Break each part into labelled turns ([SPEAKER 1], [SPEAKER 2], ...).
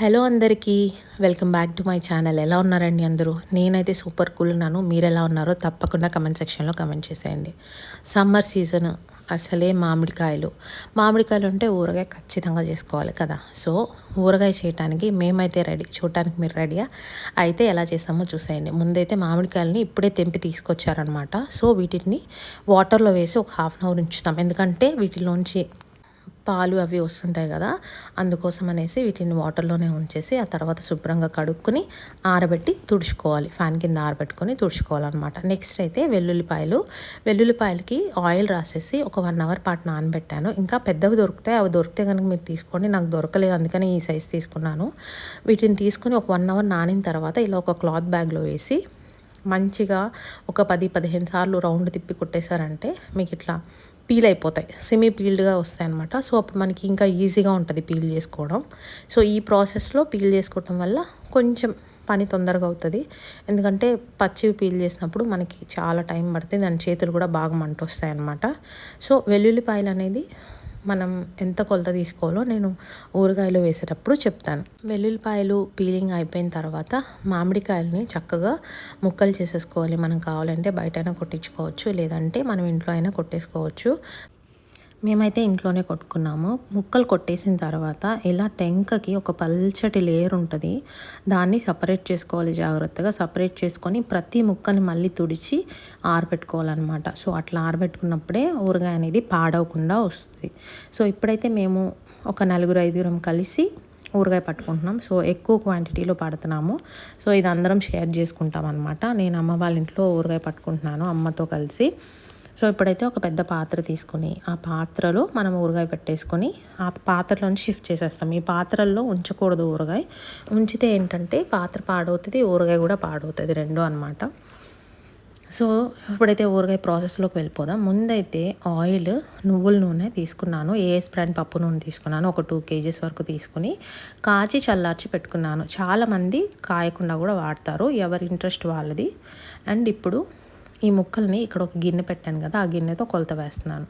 [SPEAKER 1] Hello అందరికీ welcome back to my channel. ఎలా ఉన్నారండి అందరూ? నేనైతే సూపర్ కూల్ ఉన్నాను. మీరు ఎలా ఉన్నారో తప్పకుండా కమెంట్ సెక్షన్లో కమెంట్ చేసేయండి. సమ్మర్ సీజన్ అసలే మామిడికాయలు. మామిడికాయలు ఉంటే ఊరగాయ ఖచ్చితంగా చేసుకోవాలి కదా. సో ఊరగాయ చేయడానికి మేమైతే రెడీ చూడటానికి మీరు రెడీయా? అయితే ఎలా చేస్తామో చూసేయండి. ముందైతే మామిడికాయలని ఇప్పుడే తెంపి తీసుకొచ్చారనమాట సో వీటిని వాటర్లో వేసి ఒక హాఫ్ అన్ అవర్ ఉంచుతాం. ఎందుకంటే వీటిలోంచి పాలు అవి వస్తుంటాయి కదా అందుకోసం అనేసి వీటిని వాటర్లోనే ఉంచేసి ఆ తర్వాత శుభ్రంగా కడుక్కొని ఆరబెట్టి తుడుచుకోవాలి. ఫ్యాన్ కింద ఆరబెట్టుకొని తుడుచుకోవాలన్నమాట. నెక్స్ట్ అయితే వెల్లుల్లిపాయలు. వెల్లుల్లిపాయలకి ఆయిల్ రాసేసి ఒక వన్ అవర్ పాటు నానబెట్టాను. ఇంకా పెద్దవి దొరుకుతాయి. అవి దొరికితే కనుక మీరు తీసుకోండి. నాకు దొరకలేదు అందుకని ఈ సైజ్ తీసుకున్నాను. వీటిని తీసుకొని ఒక వన్ అవర్ నానిన తర్వాత ఇలా ఒక క్లాత్ బ్యాగ్లో వేసి మంచిగా ఒక పది పదిహేను సార్లు రౌండ్ తిప్పి కొట్టేశారంటే మీకు ఇట్లా పీల్ అయిపోతాయి సెమీ పీల్డ్గా వస్తాయి అనమాట సో అప్పుడు మనకి ఇంకా ఈజీగా ఉంటుంది పీల్ చేసుకోవడం. సో ఈ ప్రాసెస్లో పీల్ చేసుకోవటం వల్ల కొంచెం పని తొందరగా అవుతుంది. ఎందుకంటే పచ్చివి పీల్ చేసినప్పుడు మనకి చాలా టైం పడుతుంది. దాని చేతులు కూడా బాగా మంట వస్తాయి అన్నమాట సో వెల్లుల్లిపాయలు అనేది మనం ఎంత కొలత తీసుకోవాలో నేను ఊరగాయలు వేసేటప్పుడు చెప్తాను. వెల్లుల్లిపాయలు పీలింగ్ అయిపోయిన తర్వాత మామిడికాయలని చక్కగా ముక్కలు చేసేసుకోవాలి. మనం కావాలంటే బయట అయినా కొట్టించుకోవచ్చు లేదంటే మనం ఇంట్లో అయినా కొట్టేసుకోవచ్చు. మేమైతే ఇంట్లోనే కొట్టుకున్నాము. ముక్కలు కొట్టేసిన తర్వాత ఇలా టెంకకి ఒక పల్చటి లేయర్ ఉంటుంది. దాన్ని సపరేట్ చేసుకోవాలి జాగ్రత్తగా. సపరేట్ చేసుకొని ప్రతి ముక్కని మళ్ళీ తుడిచి ఆరబెట్టుకోవాలన్నమాట. సో అట్లా ఆరబెట్టుకున్నప్పుడే ఊరగాయ అనేది పాడవకుండా వస్తుంది. సో ఇప్పుడైతే మేము ఒక నలుగురు ఐదుగురం కలిసి ఊరగాయ పట్టుకుంటున్నాం. సో ఎక్కువ క్వాంటిటీలో పడుతున్నాము. సో ఇది అందరం షేర్ చేసుకుంటాం అనమాట నేను అమ్మ వాళ్ళ ఇంట్లో ఊరగాయ పట్టుకుంటున్నాను అమ్మతో కలిసి. సో ఇప్పుడైతే ఒక పెద్ద పాత్ర తీసుకొని ఆ పాత్రలో మనం ఊరగాయ పెట్టేసుకొని ఆ పాత్రలోని షిఫ్ట్ చేసేస్తాం. ఈ పాత్రల్లో ఉంచకూడదు ఊరగాయ. ఉంచితే ఏంటంటే పాత్ర పాడవుతుంది ఊరగాయ కూడా పాడవుతుంది రెండు అనమాట సో ఇప్పుడైతే ఊరగాయ ప్రాసెస్లోకి వెళ్ళిపోదాం. ముందైతే ఆయిల్ నువ్వుల నూనె తీసుకున్నాను ఏఎస్ బ్రాండ్ పప్పు నూనె తీసుకున్నాను ఒక టూ కేజీస్ వరకు తీసుకుని కాచి చల్లార్చి పెట్టుకున్నాను. చాలామంది కాయకుండా కూడా వాడతారు ఎవరి ఇంట్రెస్ట్ వాళ్ళది. అండ్ ఇప్పుడు ఈ ముక్కల్ని ఇక్కడ ఒక గిన్నె పెట్టాను కదా ఆ గిన్నెతో కొలత వేస్తున్నాను.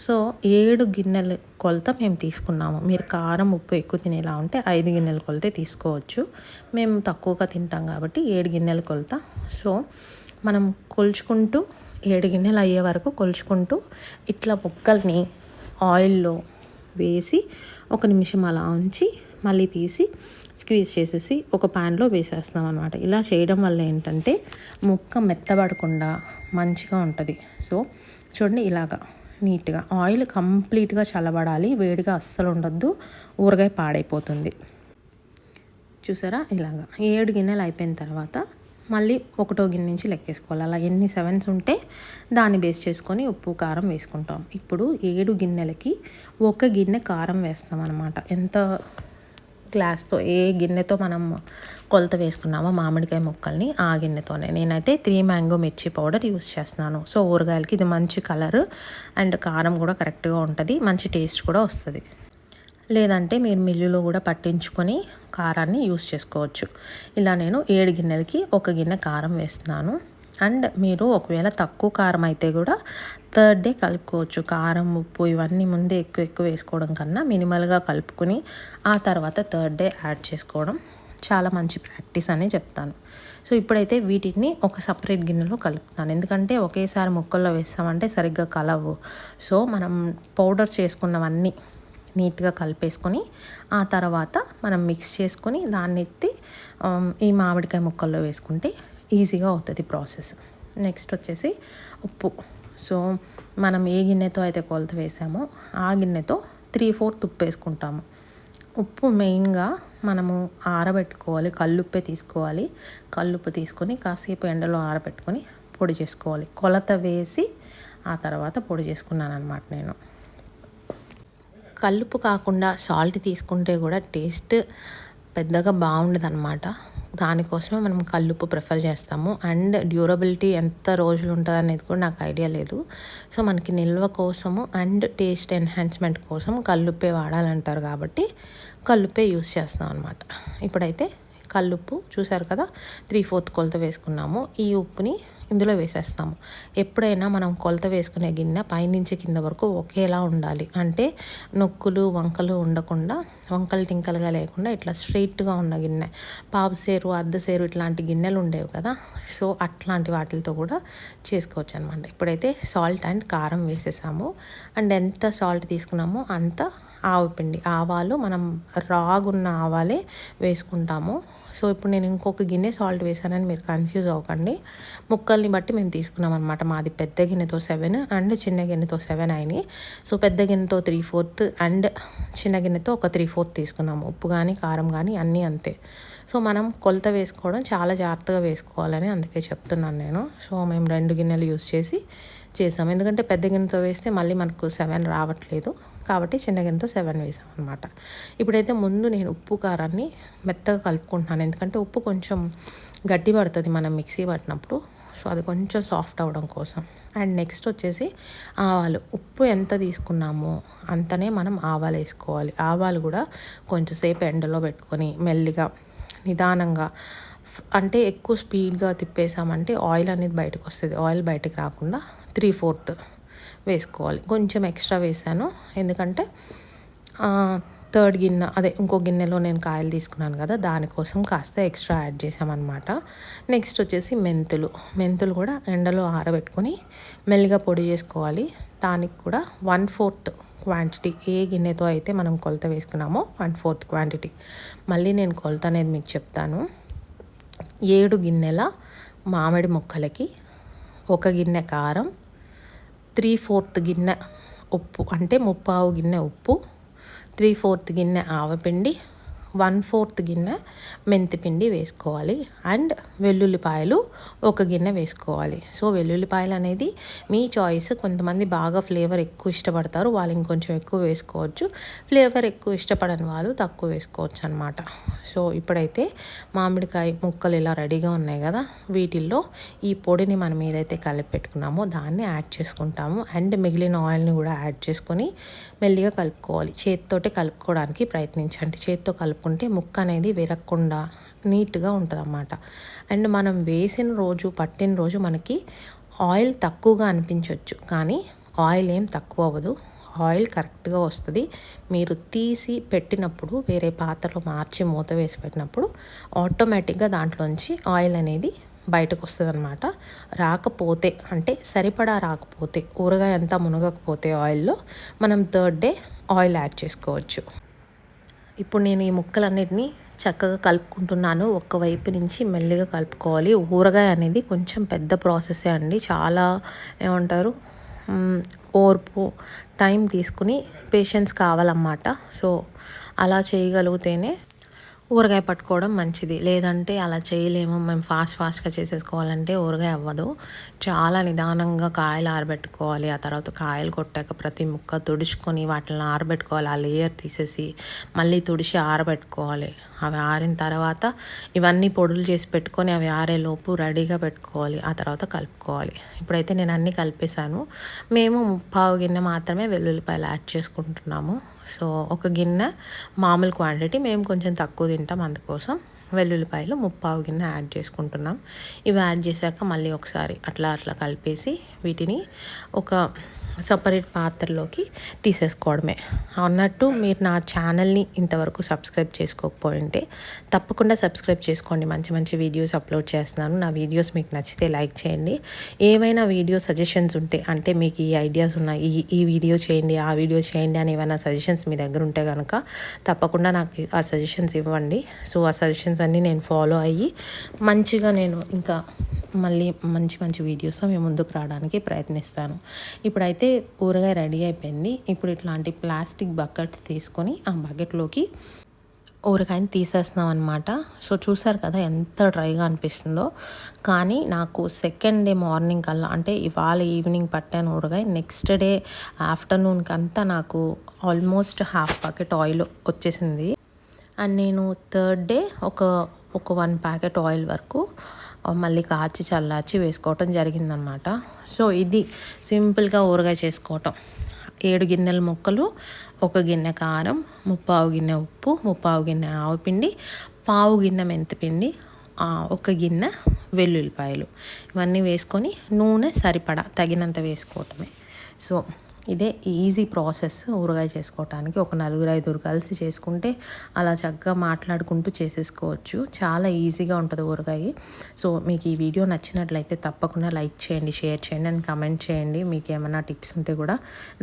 [SPEAKER 1] సో ఏడు గిన్నెల కొలత మేము తీసుకున్నాము. మీరు కారం ఉప్పు ఎక్కువ తినేలా ఉంటే ఐదు గిన్నెల కొలతే తీసుకోవచ్చు. మేము తక్కువగా తింటాం కాబట్టి ఏడు గిన్నెల కొలత. సో మనం కొలుచుకుంటూ ఏడు గిన్నెలు అయ్యే వరకు కొలుచుకుంటూ ఇట్లా ముక్కల్ని ఆయిల్లో వేసి ఒక నిమిషం అలా ఉంచి మళ్ళీ తీసి స్క్వీజ్ చేసేసి ఒక ప్యాన్లో వేసేస్తున్నాం అనమాట ఇలా చేయడం వల్ల ఏంటంటే ముక్క మెత్తబడకుండా మంచిగా ఉంటుంది. సో చూడండి ఇలాగా నీట్గా ఆయిల్ కంప్లీట్గా చల్లబడాలి వేడిగా అస్సలు ఉండొద్దు ఊరగాయ పాడైపోతుంది. చూసారా ఇలాగా ఏడు గిన్నెలు అయిపోయిన తర్వాత మళ్ళీ ఒకటో గిన్నె నుంచి లెక్కేసుకోవాలి. అలా ఎన్ని సెవెన్స్ ఉంటే దాన్ని బేస్ చేసుకొని ఉప్పు కారం వేసుకుంటాం. ఇప్పుడు ఏడు గిన్నెలకి ఒక గిన్నె కారం వేస్తాం అనమాట ఎంత గ్లాస్తో ఏ గిన్నెతో మనం కొలత వేసుకున్నామో మామిడికాయ ముక్కల్ని ఆ గిన్నెతోనే. నేనైతే త్రీ మ్యాంగో మిర్చి పౌడర్ యూస్ చేస్తున్నాను. సో ఊరగాయలకి ఇది మంచి కలర్ అండ్ కారం కూడా కరెక్ట్గా ఉంటుంది మంచి టేస్ట్ కూడా వస్తుంది. లేదంటే మీరు మిల్లులో కూడా పట్టించుకొని కారాన్ని యూస్ చేసుకోవచ్చు. ఇలా నేను ఏడు గిన్నెలకి ఒక గిన్నె కారం వేస్తున్నాను. అండ్ మీరు ఒకవేళ తక్కువ కారం అయితే కూడా థర్డ్ డే కలుపుకోవచ్చు. కారం ఉప్పు ఇవన్నీ ముందే ఎక్కువ ఎక్కువ వేసుకోవడం కన్నా మినిమల్గా కలుపుకొని ఆ తర్వాత థర్డ్ డే యాడ్ చేసుకోవడం చాలా మంచి ప్రాక్టీస్ అని చెప్తాను. సో ఇప్పుడైతే వీటిని ఒక సపరేట్ గిన్నెలో కలుపుతాను ఎందుకంటే ఒకేసారి ముక్కల్లో వేస్తామంటే సరిగ్గా కలవు. సో మనం పౌడర్ చేసుకున్నవన్నీ నీట్గా కలిపేసుకొని ఆ తర్వాత మనం మిక్స్ చేసుకొని దాన్ని ఎత్తి ఈ మామిడికాయ ముక్కల్లో వేసుకుంటే ఈజీగా అవుతుంది ప్రాసెస్. నెక్స్ట్ వచ్చేసి ఉప్పు. సో మనం ఏ గిన్నెతో అయితే కొలత వేసామో ఆ గిన్నెతో త్రీ ఫోర్త్ ఉప్పు వేసుకుంటాము ఉప్పు మెయిన్గా మనము ఆరబెట్టుకోవాలి. కల్లుప్పే తీసుకోవాలి. కల్లుప్పు తీసుకొని కాసేపు ఎండలో ఆరబెట్టుకొని పొడి చేసుకోవాలి. కొలత వేసి ఆ తర్వాత పొడి చేసుకున్నాను అనమాట నేను. కల్లుప్పు కాకుండా సాల్ట్ తీసుకుంటే కూడా టేస్ట్ పెద్దగా బాగుండదు అనమాట దానికోసమే మనం కల్లుప్పు ప్రిఫర్ చేస్తాము. అండ్ డ్యూరబిలిటీ ఎంత రోజులు ఉంటుంది అనేది కూడా నాకు ఐడియా లేదు. సో మనకి నిల్వ కోసము అండ్ టేస్ట్ ఎన్హాన్స్మెంట్ కోసం కల్లుప్పే వాడాలంటారు కాబట్టి కల్లుప్పే యూస్ చేస్తాం అనమాట ఇప్పుడైతే కల్లుప్పు చూసారు కదా త్రీ ఫోర్త్ కొలత వేసుకున్నాము. ఈ ఉప్పుని ఇందులో వేసేస్తాము. ఎప్పుడైనా మనం కొలత వేసుకునే గిన్నె పైనుంచి కింద వరకు ఒకేలా ఉండాలి. అంటే నొక్కులు వంకలు ఉండకుండా వంకలు టింకలుగా లేకుండా ఇట్లా స్ట్రైట్గా ఉన్న గిన్నె. పావు సేరు అర్ధ సేరు ఇట్లాంటి గిన్నెలు ఉండేవి కదా. సో అట్లాంటి వాటితో కూడా చేసుకోవచ్చు అనమాట ఇప్పుడైతే సాల్ట్ అండ్ కారం వేసేసాము. అండ్ ఎంత సాల్ట్ తీసుకున్నామో అంత ఆవు పిండి ఆవాలు మనం రాగున్న ఆవాలే వేసుకుంటాము. సో ఇప్పుడు నేను ఇంకొక గిన్నె సాల్ట్ వేసానని మీరు కన్ఫ్యూజ్ అవ్వకండి. ముక్కల్ని బట్టి మేము తీసుకున్నాం అనమాట మాది పెద్ద గిన్నెతో సెవెన్ అండ్ చిన్న గిన్నెతో సెవెన్ అయినాయి. సో పెద్ద గిన్నెతో త్రీ ఫోర్త్ అండ్ చిన్న గిన్నెతో ఒక త్రీ ఫోర్త్ తీసుకున్నాము. ఉప్పు కానీ కారం కానీ అన్నీ అంతే. సో మనం కొలత వేసుకోవడం చాలా జాగ్రత్తగా వేసుకోవాలని అందుకే చెప్తున్నాను నేను. సో మేము రెండు గిన్నెలు యూస్ చేసి చేసాం ఎందుకంటే పెద్ద గిన్నెతో వేస్తే మళ్ళీ మనకు సెవెన్ రావట్లేదు. కాబట్టి చిన్న గిన్నెతో సెవెన్ వేసాం అనమాట ఇప్పుడైతే ముందు నేను ఉప్పు కారాన్ని మెత్తగా కలుపుకుంటున్నాను. ఎందుకంటే ఉప్పు కొంచెం గట్టి పడుతుంది మనం మిక్సీ పట్టినప్పుడు. సో అది కొంచెం సాఫ్ట్ అవ్వడం కోసం. అండ్ నెక్స్ట్ వచ్చేసి ఆవాలు. ఉప్పు ఎంత తీసుకున్నామో అంతనే మనం ఆవాలు వేసుకోవాలి. ఆవాలు కూడా కొంచెంసేపు ఎండలో పెట్టుకొని మెల్లిగా నిదానంగా అంటే ఎక్కువ స్పీడ్గా తిప్పేసామంటే ఆయిల్ అనేది బయటకు వస్తుంది. ఆయిల్ బయటకు రాకుండా త్రీ ఫోర్త్ వేసుకోవాలి. కొంచెం ఎక్స్ట్రా వేసాను ఎందుకంటే థర్డ్ గిన్నె అదే ఇంకో గిన్నెలో నేను కాయలు తీసుకున్నాను కదా దానికోసం కాస్త ఎక్స్ట్రా యాడ్ చేసామన్నమాట నెక్స్ట్ వచ్చేసి మెంతులు. మెంతులు కూడా ఎండలో ఆరబెట్టుకొని మెల్లిగా పొడి చేసుకోవాలి. దానికి కూడా వన్ ఫోర్త్ క్వాంటిటీ ఏ గిన్నెతో అయితే మనం కొలత వేసుకున్నామో వన్ ఫోర్త్ క్వాంటిటీ. మళ్ళీ నేను కొలత అనేది మీకు చెప్తాను. ఏడు గిన్నెల మామిడి ముక్కలకి ఒక గిన్నె కారం త్రీ ఫోర్త్ గిన్నె ఉప్పు అంటే ముప్పావు గిన్నె ఉప్పు త్రీ ఫోర్త్ గిన్నె ఆవపిండి వన్ ఫోర్త్ గిన్నె మెంతిపిండి వేసుకోవాలి. అండ్ వెల్లుల్లిపాయలు ఒక గిన్నె వేసుకోవాలి. సో వెల్లుల్లిపాయలు అనేది మీ చాయిస్. కొంతమంది బాగా ఫ్లేవర్ ఎక్కువ ఇష్టపడతారు. వాళ్ళు ఇంకొంచెం ఎక్కువ వేసుకోవచ్చు. ఫ్లేవర్ ఎక్కువ ఇష్టపడని వాళ్ళు తక్కువ వేసుకోవచ్చు అనమాట సో ఇప్పుడైతే మామిడికాయ ముక్కలు ఇలా రెడీగా ఉన్నాయి కదా. వీటిల్లో ఈ పొడిని మనం ఏదైతే కలిపి పెట్టుకున్నామో దాన్ని యాడ్ చేసుకుంటాము. అండ్ మిగిలిన ఆయిల్ని కూడా యాడ్ చేసుకొని మెల్లిగా కలుపుకోవాలి. చేతితోటే కలుపుకోవడానికి ప్రయత్నించండి. చేతితో కలుపుకుంటే ముక్క అనేది విరగకుండా నీట్గా ఉంటుంది అన్నమాట అండ్ మనం వేసిన రోజు పట్టిన రోజు మనకి ఆయిల్ తక్కువగా అనిపించవచ్చు కానీ ఆయిల్ ఏం తక్కువ అవ్వదు. ఆయిల్ కరెక్ట్గా వస్తుంది. మీరు తీసి పెట్టినప్పుడు వేరే పాత్రలో మార్చి మూత వేసి పెట్టినప్పుడు ఆటోమేటిక్గా దాంట్లోంచి ఆయిల్ అనేది బయటకు వస్తుంది అనమాట రాకపోతే అంటే సరిపడా రాకపోతే ఊరగాయ అంతా మునగకపోతే ఆయిల్లో మనం థర్డ్ డే ఆయిల్ యాడ్ చేసుకోవచ్చు. ఇప్పుడు నేను ఈ ముక్కలన్నిటినీ చక్కగా కలుపుకుంటున్నాను. ఒక్క వైపు నుంచి మెల్లిగా కలుపుకోవాలి. ఊరగాయ అనేది కొంచెం పెద్ద ప్రాసెసే అండి. చాలా ఏమంటారు? ఓర్పు టైం తీసుకుని పేషెన్స్ కావాలన్నమాట. సో అలా చేయగలిగితేనే ఊరగాయ పట్టుకోవడం మంచిది. లేదంటే అలా చేయలేము. మేము ఫాస్ట్ ఫాస్ట్గా చేసేసుకోవాలంటే ఊరగాయ అవ్వదు. చాలా నిదానంగా కాయలు ఆరబెట్టుకోవాలి. ఆ తర్వాత కాయలు కొట్టాక ప్రతి ముక్క తుడుచుకొని వాటిని ఆరబెట్టుకోవాలి. ఆ లేయర్ తీసేసి మళ్ళీ తుడిచి ఆరబెట్టుకోవాలి. అవి ఆరిన తర్వాత ఇవన్నీ పొడులు చేసి పెట్టుకొని అవి ఆరేలోపు రెడీగా పెట్టుకోవాలి. ఆ తర్వాత కలుపుకోవాలి. ఇప్పుడైతే నేను అన్నీ కలిపేశాను. మేము ముప్పావు గిన్నె మాత్రమే వెల్లుల్లిపాయలు యాడ్ చేసుకుంటున్నాము. సో ఒక గిన్నె మామూలు క్వాంటిటీ మేము కొంచెం తక్కువ తింటాం అందుకోసం. వెల్లుల్లిపాయలు ముప్పావు గిన్నె యాడ్ చేసుకుంటున్నాం. ఇవి యాడ్ చేశాక మళ్ళీ ఒకసారి అట్లా అట్లా కలిపేసి వీటిని ఒక సపరేట్ పాత్రలోకి తీసేసుకోవడమే. అన్నట్టు మీరు నా ఛానల్ని ఇంతవరకు సబ్స్క్రైబ్ చేసుకోకపోయింటే తప్పకుండా సబ్స్క్రైబ్ చేసుకోండి. మంచి మంచి వీడియోస్ అప్లోడ్ చేస్తున్నాను. నా వీడియోస్ మీకు నచ్చితే లైక్ చేయండి. ఏవైనా వీడియో సజెషన్స్ ఉంటే అంటే మీకు ఈ ఐడియాస్ ఉన్నాయి ఈ ఈ వీడియో చేయండి ఆ వీడియో చేయండి అని ఏమైనా సజెషన్స్ మీ దగ్గర ఉంటే కనుక తప్పకుండా నాకు ఆ సజెషన్స్ ఇవ్వండి. సో ఆ సజెషన్స్ అన్నీ నేను ఫాలో అయ్యి మంచిగా నేను ఇంకా మళ్ళీ మంచి మంచి వీడియోస్ మేము ముందుకు రావడానికి ప్రయత్నిస్తాను. ఇప్పుడైతే అయితే ఊరగాయ రెడీ అయిపోయింది. ఇప్పుడు ఇట్లాంటి ప్లాస్టిక్ బకెట్స్ తీసుకొని ఆ బకెట్లోకి ఊరగాయని తీసేస్తున్నాం అనమాట సో చూసారు కదా ఎంత డ్రైగా అనిపిస్తుందో. కానీ నాకు సెకండ్ డే మార్నింగ్ కల్లా అంటే ఇవాళ ఈవినింగ్ పట్టాను ఊరగాయ. నెక్స్ట్ డే ఆఫ్టర్నూన్కి అంతా నాకు ఆల్మోస్ట్ హాఫ్ బకెట్ ఆయిల్ వచ్చేసింది. అండ్ నేను థర్డ్ డే ఒక ఒక వన్ ప్యాకెట్ ఆయిల్ వరకు మళ్ళీ కాచి చల్లార్చి వేసుకోవటం జరిగిందనమాట సో ఇది సింపుల్గా ఊరగాయ చేసుకోవటం. ఏడు గిన్నెల ముక్కలు ఒక గిన్నె కారం ముప్పావు గిన్నె ఉప్పు ముప్పావు గిన్నె ఆవుపిండి పావు గిన్నె మెంతిపిండి ఒక గిన్నె వెల్లుల్లిపాయలు. ఇవన్నీ వేసుకొని నూనె సరిపడా తగినంత వేసుకోవటమే. సో ఇదే ఈజీ ప్రాసెస్ ఊరగాయ చేసుకోవటానికి. ఒక నలుగురు ఐదుగురు కలిసి చేసుకుంటే అలా చక్కగా మాట్లాడుకుంటూ చేసేసుకోవచ్చు. చాలా ఈజీగా ఉంటుంది ఊరగాయ. సో మీకు ఈ వీడియో నచ్చినట్లయితే తప్పకుండా లైక్ చేయండి షేర్ చేయండి అండ్ కమెంట్ చేయండి. మీకు ఏమైనా టిప్స్ ఉంటే కూడా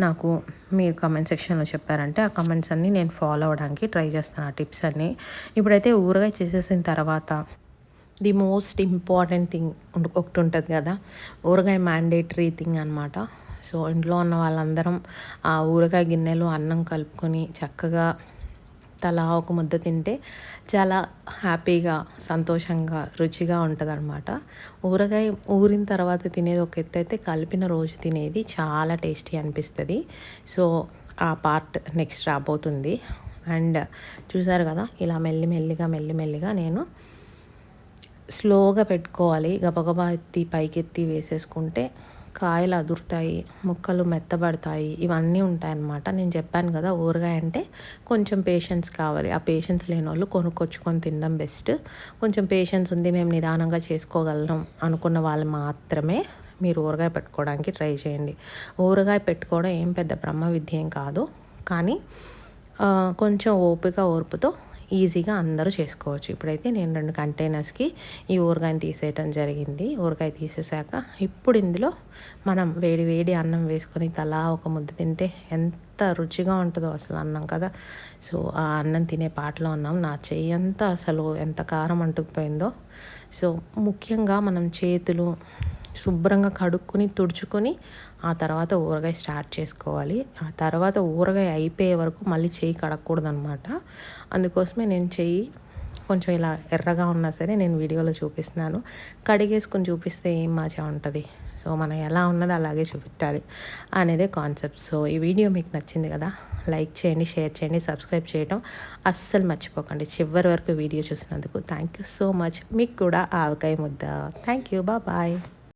[SPEAKER 1] నాకు మీరు కమెంట్ సెక్షన్లో చెప్పారంటే ఆ కమెంట్స్ అన్నీ నేను ఫాలో అవడానికి ట్రై చేస్తాను ఆ టిప్స్ అన్నీ. ఇప్పుడైతే ఊరగాయ చేసేసిన తర్వాత ది మోస్ట్ ఇంపార్టెంట్ థింగ్ ఒకటి ఉంటుంది కదా ఊరగాయ మ్యాండేటరీ థింగ్ అనమాట సో ఇంట్లో ఉన్న వాళ్ళందరం ఆ ఊరగాయ గిన్నెలు అన్నం కలుపుకొని చక్కగా తలా ఒక ముద్ద తింటే చాలా హ్యాపీగా సంతోషంగా రుచిగా ఉంటుంది అనమాట ఊరగాయ ఊరిన తర్వాత తినేది ఒక ఎత్తు అయితే కలిపిన రోజు తినేది చాలా టేస్టీ అనిపిస్తుంది. సో ఆ పార్ట్ నెక్స్ట్ రాబోతుంది. అండ్ చూసారు కదా ఇలా మెల్లి మెల్లిగా మెల్లి మెల్లిగా నేను స్లోగా పెట్టుకోవాలి. గబగబా ఎత్తి పైకెత్తి వేసేసుకుంటే కాయలు అదురుతాయి ముక్కలు మెత్తబడతాయి ఇవన్నీ ఉంటాయన్నమాట. నేను చెప్పాను కదా ఊరగాయ అంటే కొంచెం పేషెన్స్ కావాలి. ఆ పేషెన్స్ లేని వాళ్ళు కొనుక్కొచ్చుకొని తినడం బెస్ట్ కొంచెం పేషెన్స్ ఉంది మేము నిదానంగా చేసుకోగలం అనుకున్న వాళ్ళు మాత్రమే మీరు ఊరగాయ పెట్టుకోవడానికి ట్రై చేయండి. ఊరగాయ పెట్టుకోవడం ఏం పెద్ద బ్రహ్మ విద్య ఏం కాదు. కానీ కొంచెం ఓపిక ఓర్పుతో ఈజీగా అందరూ చేసుకోవచ్చు. ఇప్పుడైతే నేను రెండు కంటైనర్స్కి ఈ ఊరగాయని తీసేయటం జరిగింది. ఊరగాయ తీసేసాక ఇప్పుడు ఇందులో మనం వేడి వేడి అన్నం వేసుకొని తలా ఒక ముద్ద తింటే ఎంత రుచిగా ఉంటుందో అసలు అన్నం కదా. సో ఆ అన్నం తినే పాటలో ఉన్నాం. నా చెయ్యి అంతా అసలు ఎంత కారం అంటుకుపోయిందో. సో ముఖ్యంగా మనం చేతులు శుభ్రంగా కడుక్కొని తుడుచుకొని ఆ తర్వాత ఊరగాయ స్టార్ట్ చేసుకోవాలి. ఆ తర్వాత ఊరగాయ అయిపోయే వరకు మళ్ళీ చేయి కడగకూడదు అనమాట అందుకోసమే నేను చెయ్యి కొంచెం ఇలా ఎర్రగా ఉన్నా సరే నేను వీడియోలో చూపిస్తున్నాను. కడిగేసుకొని చూపిస్తే ఏం మజా ఉంటుంది? సో మనం ఎలా ఉన్నది అలాగే చూపించాలి అనేదే కాన్సెప్ట్. సో ఈ వీడియో మీకు నచ్చింది కదా లైక్ చేయండి షేర్ చేయండి సబ్స్క్రైబ్ చేయడం అస్సలు మర్చిపోకండి. చివరి వరకు వీడియో చూసినందుకు థ్యాంక్ యూ సో మచ్. మీకు కూడా ఆవకాయ ముద్ద. Thank you. బాయ్.